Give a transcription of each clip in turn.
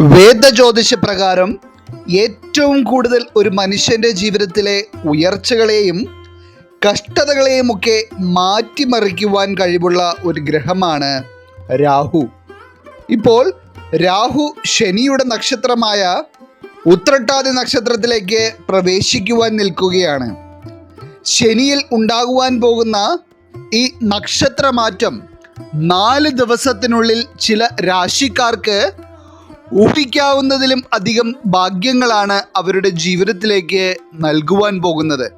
വേദജ്യോതിഷ പ്രകാരം ഏറ്റവും കൂടുതൽ ഒരു മനുഷ്യന്റെ ജീവിതത്തിലെ ഉയർച്ചകളെയും കഷ്ടതകളെയുമൊക്കെ മാറ്റിമറിക്കുവാൻ കഴിവുള്ള ഒരു ഗ്രഹമാണ് രാഹു. ഇപ്പോൾ രാഹു ശനിയുടെ നക്ഷത്രമായ ഉത്രട്ടാതി നക്ഷത്രത്തിലേക്ക് പ്രവേശിക്കുവാൻ നിൽക്കുകയാണ്. ശനിയിൽ ഉണ്ടാകുവാൻ പോകുന്ന ഈ നക്ഷത്രമാറ്റം നാല് ദിവസത്തിനുള്ളിൽ ചില രാശിക്കാർക്ക് ഊഹിക്കാവുന്നതിലും അധികം ഭാഗ്യങ്ങളാണ് അവരുടെ ജീവിതത്തിലേക്ക് നൽകുവാൻ പോകുന്നത്.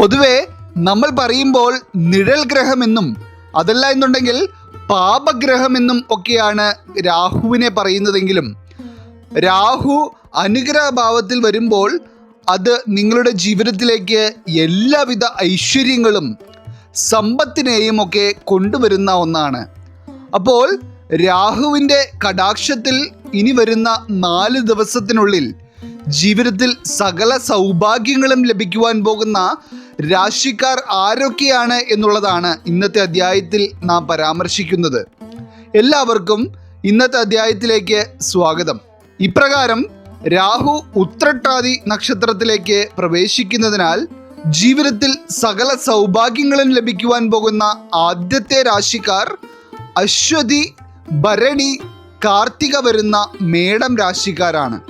പൊതുവെ നമ്മൾ പറയുമ്പോൾ നിഴൽ ഗ്രഹമെന്നും അതല്ല എന്നുണ്ടെങ്കിൽ പാപഗ്രഹമെന്നും ഒക്കെയാണ് രാഹുവിനെ പറയുന്നതെങ്കിലും. രാഹു അനുഗ്രഹഭാവത്തിൽ വരുമ്പോൾ അത് നിങ്ങളുടെ ജീവിതത്തിലേക്ക് എല്ലാവിധ ഐശ്വര്യങ്ങളും സമ്പത്തിനെയും ഒക്കെ കൊണ്ടുവരുന്ന ഒന്നാണ്. അപ്പോൾ രാഹുവിന്റെ കടാക്ഷത്തിൽ ഇനി വരുന്ന നാല് ദിവസത്തിനുള്ളിൽ ജീവിതത്തിൽ സകല സൗഭാഗ്യങ്ങളും ലഭിക്കുവാൻ പോകുന്ന രാശിക്കാർ ആരൊക്കെയാണ് എന്നുള്ളതാണ് ഇന്നത്തെ അധ്യായത്തിൽ നാം പരാമർശിക്കുന്നത്. എല്ലാവർക്കും ഇന്നത്തെ അധ്യായത്തിലേക്ക് സ്വാഗതം. ഇപ്രകാരം രാഹു ഉത്രട്ടാതി നക്ഷത്രത്തിലേക്ക് പ്രവേശിക്കുന്നതിനാൽ ജീവിതത്തിൽ സകല സൗഭാഗ്യങ്ങളും ലഭിക്കുവാൻ പോകുന്ന ആദ്യത്തെ രാശിക്കാർ അശ്വതി ഭരണി കാർത്തിക വരുന്ന മേടം രാശിക്കാരാണ്.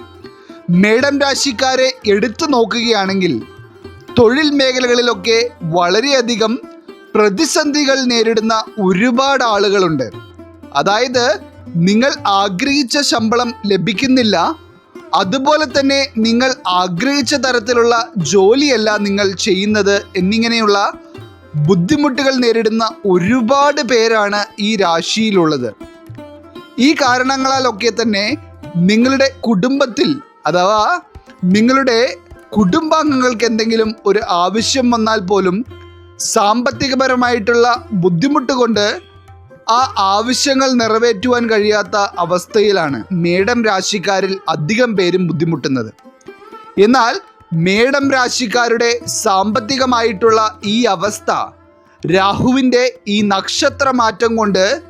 മേടം രാശിക്കാരെ എടുത്തു നോക്കുകയാണെങ്കിൽ തൊഴിൽ മേഖലകളിലൊക്കെ വളരെയധികം പ്രതിസന്ധികൾ നേരിടുന്ന ഒരുപാട് ആളുകളുണ്ട്. അതായത് നിങ്ങൾ ആഗ്രഹിച്ച ശമ്പളം ലഭിക്കുന്നില്ല അതുപോലെ തന്നെ നിങ്ങൾ ആഗ്രഹിച്ച തരത്തിലുള്ള ജോലിയല്ല നിങ്ങൾ ചെയ്യുന്നത് എന്നിങ്ങനെയുള്ള ബുദ്ധിമുട്ടുകൾ നേരിടുന്ന ഒരുപാട് പേരാണ് ഈ രാശിയിലുള്ളത്. ഈ കാരണങ്ങളാലൊക്കെ തന്നെ നിങ്ങളുടെ കുടുംബത്തിൽ അഥവാ നിങ്ങളുടെ കുടുംബാംഗങ്ങൾക്ക് എന്തെങ്കിലും ഒരു ആവശ്യം വന്നാൽ പോലും സാമ്പത്തികപരമായിട്ടുള്ള ബുദ്ധിമുട്ട് കൊണ്ട് ആ ആവശ്യങ്ങൾ നിറവേറ്റുവാൻ കഴിയാത്ത അവസ്ഥയിലാണ് മേടം രാശിക്കാരിൽ അധികം പേരും ബുദ്ധിമുട്ടുന്നത്. എന്നാൽ മേടം രാശിക്കാരുടെ സാമ്പത്തികമായിട്ടുള്ള ഈ അവസ്ഥ രാഹുവിന്റെ ഈ നക്ഷത്രമാറ്റം കൊണ്ട്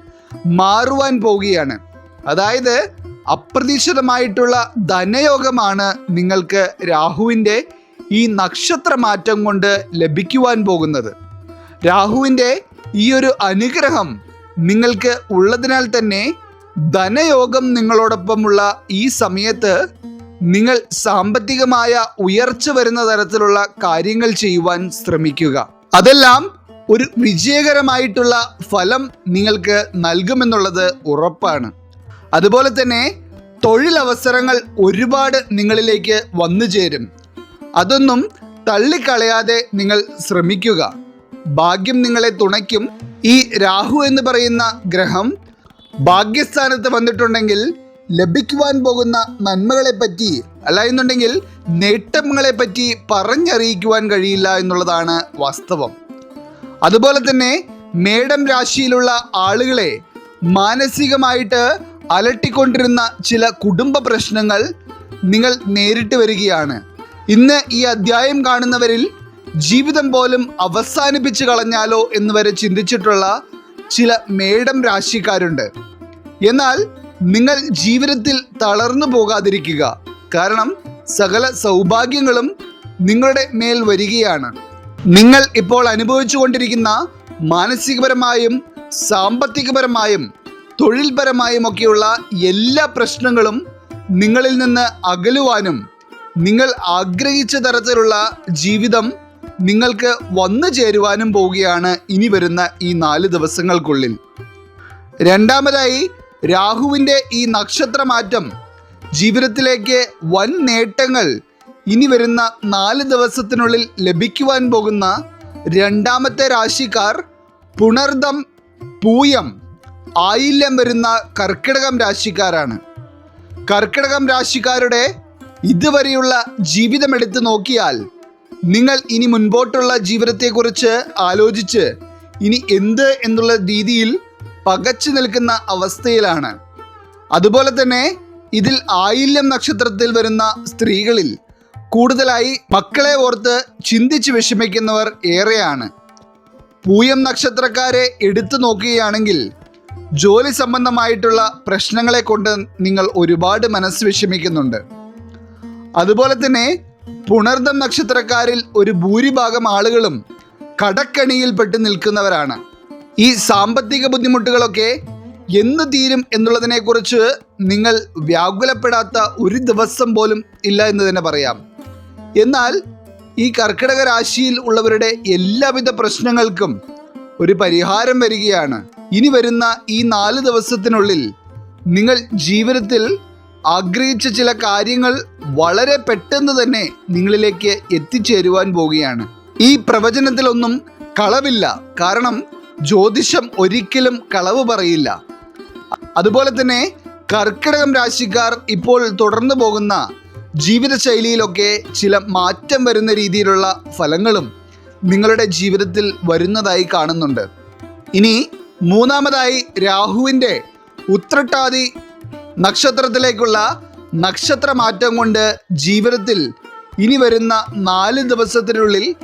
മാറുവാൻ പോവുകയാണ്. അതായത് അപ്രതീക്ഷിതമായിട്ടുള്ള ധനയോഗമാണ് നിങ്ങൾക്ക് രാഹുവിന്റെ ഈ നക്ഷത്ര മാറ്റം കൊണ്ട് ലഭിക്കുവാൻ പോകുന്നത്. രാഹുവിന്റെ ഈ ഒരു അനുഗ്രഹം നിങ്ങൾക്ക് ഉള്ളതിനാൽ തന്നെ ധനയോഗം നിങ്ങളോടൊപ്പമുള്ള ഈ സമയത്ത് നിങ്ങൾ സാമ്പത്തികമായ ഉയർച്ച വരുന്ന തരത്തിലുള്ള കാര്യങ്ങൾ ചെയ്യുവാൻ ശ്രമിക്കുക. അതെല്ലാം ഒരു വിജയകരമായിട്ടുള്ള ഫലം നിങ്ങൾക്ക് നൽകുമെന്നുള്ളത് ഉറപ്പാണ്. അതുപോലെ തന്നെ തൊഴിലവസരങ്ങൾ ഒരുപാട് നിങ്ങളിലേക്ക് വന്നു ചേരും. അതൊന്നും തള്ളിക്കളയാതെ നിങ്ങൾ ശ്രമിക്കുക. ഭാഗ്യം നിങ്ങളെ തുണയ്ക്കും. ഈ രാഹു എന്ന് പറയുന്ന ഗ്രഹം ഭാഗ്യസ്ഥാനത്ത് വന്നിട്ടുണ്ടെങ്കിൽ ലഭിക്കുവാൻ പോകുന്ന നന്മകളെ പറ്റി അല്ല എന്നുണ്ടെങ്കിൽ നേട്ടങ്ങളെ പറ്റി പറഞ്ഞറിയിക്കുവാൻ കഴിയില്ല എന്നുള്ളതാണ് വാസ്തവം. അതുപോലെ തന്നെ മേടം രാശിയിലുള്ള ആളുകളെ മാനസികമായിട്ട് അലട്ടിക്കൊണ്ടിരുന്ന ചില കുടുംബ പ്രശ്നങ്ങൾ നിങ്ങൾ നേരിട്ട് വരികയാണ്. ഇന്ന് ഈ അധ്യായം കാണുന്നവരിൽ ജീവിതം പോലും അവസാനിപ്പിച്ച് കളഞ്ഞാലോ എന്ന് വരെ ചിന്തിച്ചിട്ടുള്ള ചില മേടം രാശിക്കാരുണ്ട്. എന്നാൽ നിങ്ങൾ ജീവിതത്തിൽ തളർന്നു പോകാതിരിക്കുക. കാരണം സകല സൗഭാഗ്യങ്ങളും നിങ്ങളുടെ മേൽ വരികയാണ്. നിങ്ങൾ ഇപ്പോൾ അനുഭവിച്ചുകൊണ്ടിരിക്കുന്ന മാനസികപരമായും സാമ്പത്തികപരമായും തൊഴിൽപരമായും ഒക്കെയുള്ള എല്ലാ പ്രശ്നങ്ങളും നിങ്ങളിൽ നിന്ന് അകലുവാനും നിങ്ങൾ ആഗ്രഹിച്ച തരത്തിലുള്ള ജീവിതം നിങ്ങൾക്ക് വന്നു ചേരുവാനും പോവുകയാണ് ഇനി വരുന്ന ഈ നാല് ദിവസങ്ങൾക്കുള്ളിൽ. രണ്ടാമതായി രാഹുവിന്റെ ഈ നക്ഷത്രമാറ്റം ജീവിതത്തിലേക്ക് വൻ നേട്ടങ്ങൾ ഇനി വരുന്ന നാല് ദിവസത്തിനുള്ളിൽ ലഭിക്കുവാൻ പോകുന്ന രണ്ടാമത്തെ രാശിക്കാർ പുണർദം പൂയം ആയില്യം വരുന്ന കർക്കിടകം രാശിക്കാരാണ്. കർക്കിടകം രാശിക്കാരുടെ ഇതുവരെയുള്ള ജീവിതം എടുത്തു നോക്കിയാൽ നിങ്ങൾ ഇനി മുൻപോട്ടുള്ള ജീവിതത്തെക്കുറിച്ച് ആലോചിച്ച് ഇനി എന്ത് എന്നുള്ള രീതിയിൽ പകച്ചു നിൽക്കുന്ന അവസ്ഥയിലാണ്. അതുപോലെ തന്നെ ഇതിൽ ആയില്യം നക്ഷത്രത്തിൽ വരുന്ന സ്ത്രീകളിൽ കൂടുതലായി മക്കളെ ഓർത്ത് ചിന്തിച്ച് വിഷമിക്കുന്നവർ ഏറെയാണ്. പൂയം നക്ഷത്രക്കാരെ എടുത്തു നോക്കുകയാണെങ്കിൽ ജോലി സംബന്ധമായിട്ടുള്ള പ്രശ്നങ്ങളെ കൊണ്ട് നിങ്ങൾ ഒരുപാട് മനസ്സ് വിഷമിക്കുന്നുണ്ട്. അതുപോലെ തന്നെ പുണർദം നക്ഷത്രക്കാരിൽ ഒരു ഭൂരിഭാഗം ആളുകളും കടക്കണിയിൽപ്പെട്ട് നിൽക്കുന്നവരാണ്. ഈ സാമ്പത്തിക ബുദ്ധിമുട്ടുകളൊക്കെ എന്ന് തീരും എന്നുള്ളതിനെക്കുറിച്ച് നിങ്ങൾ വ്യാകുലപ്പെടാത്ത ഒരു ദിവസം പോലും ഇല്ല എന്ന് തന്നെ പറയാം. എന്നാൽ ഈ കർക്കിടക രാശിയിൽ ഉള്ളവരുടെ എല്ലാവിധ പ്രശ്നങ്ങൾക്കും ഒരു പരിഹാരം വരികയാണ്. ഇനി വരുന്ന ഈ നാല് ദിവസത്തിനുള്ളിൽ നിങ്ങൾ ജീവിതത്തിൽ ആഗ്രഹിച്ച ചില കാര്യങ്ങൾ വളരെ പെട്ടെന്ന് തന്നെ നിങ്ങളിലേക്ക് എത്തിച്ചേരുവാൻ പോവുകയാണ്. ഈ പ്രവചനത്തിലൊന്നും കളവില്ല. കാരണം ജ്യോതിഷം ഒരിക്കലും കളവ് പറയില്ല. അതുപോലെ തന്നെ കർക്കിടകം രാശിക്കാർ ഇപ്പോൾ തുടർന്നു പോകുന്ന ജീവിതശൈലിയിലൊക്കെ ചില മാറ്റം വരുന്ന രീതിയിലുള്ള ഫലങ്ങളും നിങ്ങളുടെ ജീവിതത്തിൽ വരുന്നതായി കാണുന്നുണ്ട്. ഇനി മൂന്നാമതായി രാഹുവിന്റെ ഉത്രട്ടാതി നക്ഷത്രത്തിലേക്കുള്ള നക്ഷത്ര മാറ്റം കൊണ്ട് ജീവിതത്തിൽ ഇനി വരുന്ന നാല് ദിവസത്തിനുള്ളിൽ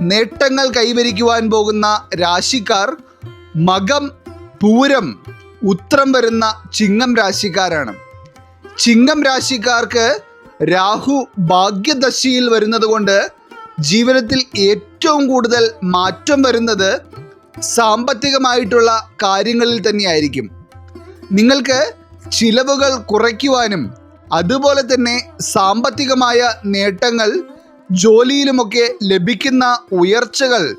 നേട്ടങ്ങൾ കൈവരിക്കുവാൻ പോകുന്ന രാശിക്കാർ മകം പൂരം ഉത്രം വരുന്ന ചിങ്ങം രാശിക്കാരാണ്. ചിങ്ങം രാശിക്കാർക്ക് രാഹു ഭാഗ്യദശയിൽ വരുന്നത് കൊണ്ട് ജീവിതത്തിൽ ഏറ്റവും കൂടുതൽ മാറ്റം വരുന്നത് സാമ്പത്തികമായിട്ടുള്ള കാര്യങ്ങളിൽ തന്നെയായിരിക്കും. നിങ്ങൾക്ക് ചിലവുകൾ കുറയ്ക്കുവാനും അതുപോലെ തന്നെ സാമ്പത്തികമായ നേട്ടങ്ങൾ ജോലിയിലുമൊക്കെ ലഭിക്കുന്ന ഉയർച്ചകൾ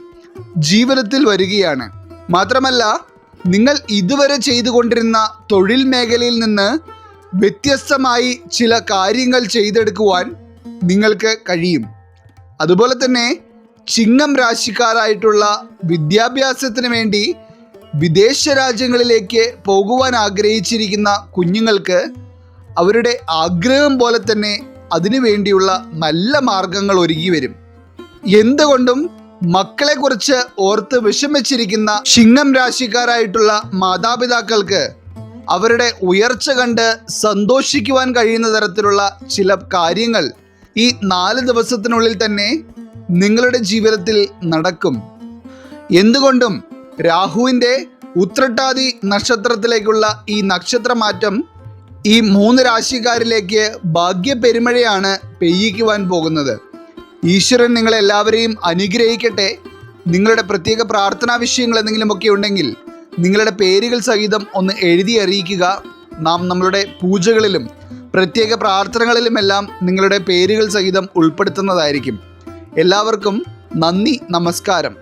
ജീവിതത്തിൽ വരികയാണ്. മാത്രമല്ല നിങ്ങൾ ഇതുവരെ ചെയ്തുകൊണ്ടിരുന്ന തൊഴിൽ മേഖലയിൽ നിന്ന് വ്യത്യസ്തമായി ചില കാര്യങ്ങൾ ചെയ്തെടുക്കുവാൻ നിങ്ങൾക്ക് കഴിയും. അതുപോലെ തന്നെ ചിങ്ങം രാശിക്കാരായിട്ടുള്ള വിദ്യാഭ്യാസത്തിന് വേണ്ടി വിദേശ രാജ്യങ്ങളിലേക്ക് പോകുവാൻ ആഗ്രഹിച്ചിരിക്കുന്ന കുഞ്ഞുങ്ങൾക്ക് അവരുടെ ആഗ്രഹം പോലെ തന്നെ അതിനുവേണ്ടിയുള്ള നല്ല മാർഗങ്ങൾ ഒരുങ്ങി വരും. എന്തുകൊണ്ടും മക്കളെക്കുറിച്ച് ഓർത്ത് വിഷമിച്ചിരിക്കുന്ന ചിങ്ങം രാശിക്കാരായിട്ടുള്ള മാതാപിതാക്കൾക്ക് അവരുടെ ഉയർച്ച കണ്ട് സന്തോഷിക്കുവാൻ കഴിയുന്ന തരത്തിലുള്ള ചില കാര്യങ്ങൾ ഈ നാല് ദിവസത്തിനുള്ളിൽ തന്നെ നിങ്ങളുടെ ജീവിതത്തിൽ നടക്കും. എന്തുകൊണ്ടും രാഹുവിന്റെ ഉത്രട്ടാതി നക്ഷത്രത്തിലേക്കുള്ള ഈ നക്ഷത്രമാറ്റം ഈ മൂന്ന് രാശിക്കാരിലേക്ക് ഭാഗ്യപെരുമഴയാണ് പെയ്യിക്കുവാൻ പോകുന്നത്. ഈശ്വരൻ നിങ്ങളെല്ലാവരെയും അനുഗ്രഹിക്കട്ടെ. നിങ്ങളുടെ പ്രത്യേക പ്രാർത്ഥനാ വിഷയങ്ങൾ എന്തെങ്കിലുമൊക്കെ ഉണ്ടെങ്കിൽ നിങ്ങളുടെ പേരുകൾ സഹിതം ഒന്ന് എഴുതി അറിയിക്കുക. നാം നമ്മളുടെ പൂജകളിലും പ്രത്യേക പ്രാർത്ഥനകളിലുമെല്ലാം നിങ്ങളുടെ പേരുകൾ സഹിതം ഉൾപ്പെടുത്തുന്നതായിരിക്കും. എല്ലാവർക്കും നന്ദി നമസ്കാരം.